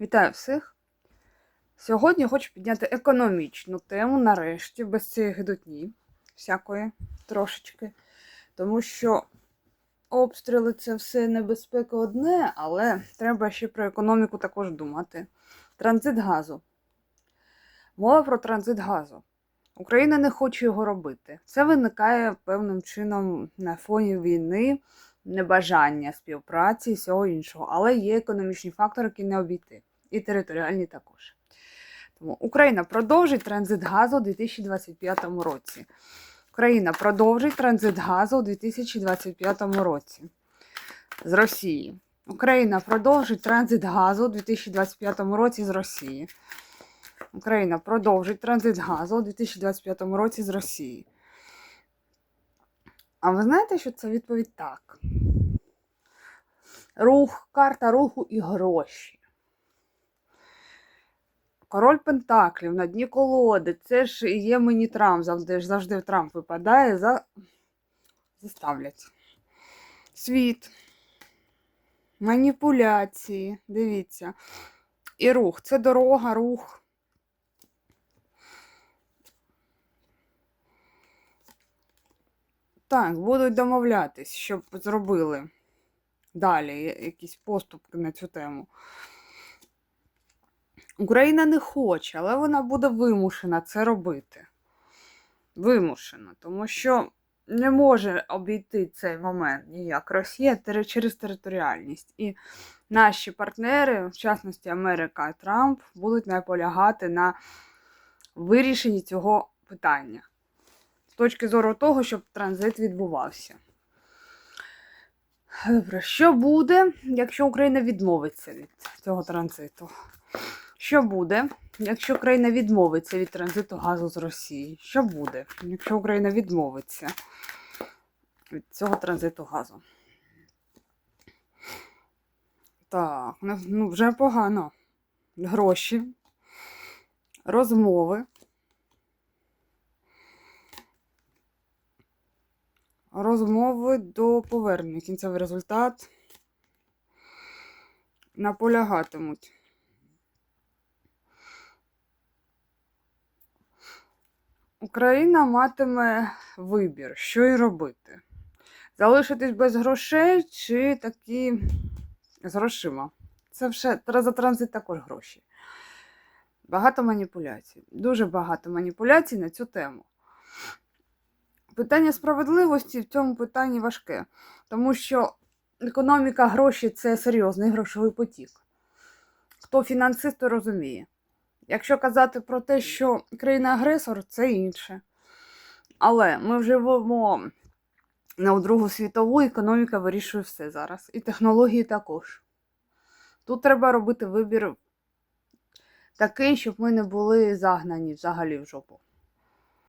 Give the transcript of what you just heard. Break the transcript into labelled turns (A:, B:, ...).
A: Вітаю всіх! Сьогодні хочу підняти економічну тему, нарешті, без цієї гидотні, всякої трошечки. Тому що обстріли це все небезпека одне, але треба ще про економіку також думати. Транзит газу. Мова про транзит газу. Україна не хоче його робити. Це виникає певним чином на фоні війни, небажання співпраці і всього іншого. Але є економічні фактори, які не обійти. І територіальні також. Тому Україна продовжить транзит газу у 2025 році. Україна продовжить транзит газу у 2025 році з Росії. Україна продовжить транзит газу у 2025 році з Росії. Україна продовжить транзит газу у 2025 році з Росії. А ви знаєте, що це відповідь так? Рух, карта руху і гроші. Король Пентаклів на дні колоди. Це ж є мені Трамп. Завжди завжди Трамп випадає, за... заставлять. Світ. Маніпуляції. Дивіться. І рух. Це дорога, рух. Так, будуть домовлятись, щоб зробили далі якісь поступки на цю тему. Україна не хоче, але вона буде вимушена це робити. Вимушена, тому що не може обійти цей момент ніяк Росія через територіальність. І наші партнери, в частності Америка і Трамп, будуть наполягати на вирішенні цього питання точки зору того, щоб транзит відбувався. Добре, що буде, якщо Україна відмовиться від цього транзиту? Що буде, якщо Україна відмовиться від транзиту газу з Росії? Що буде, якщо Україна відмовиться від цього транзиту газу? Так, ну ну, вже погано. Гроші, розмови. Розмови до повернення. Кінцевий результат наполягатимуть. Україна матиме вибір, що й робити. Залишитись без грошей чи такі з грошима. Це вже за транзит також гроші. Багато маніпуляцій. Дуже багато маніпуляцій на цю тему. Питання справедливості в цьому питанні важке, тому що економіка гроші це серйозний грошовий потік. Хто фінансист, то розуміє. Якщо казати про те, що країна-агресор, це інше. Але ми живемо на Другу світову, економіка вирішує все зараз. І технології також. Тут треба робити вибір такий, щоб ми не були загнані взагалі в жопу.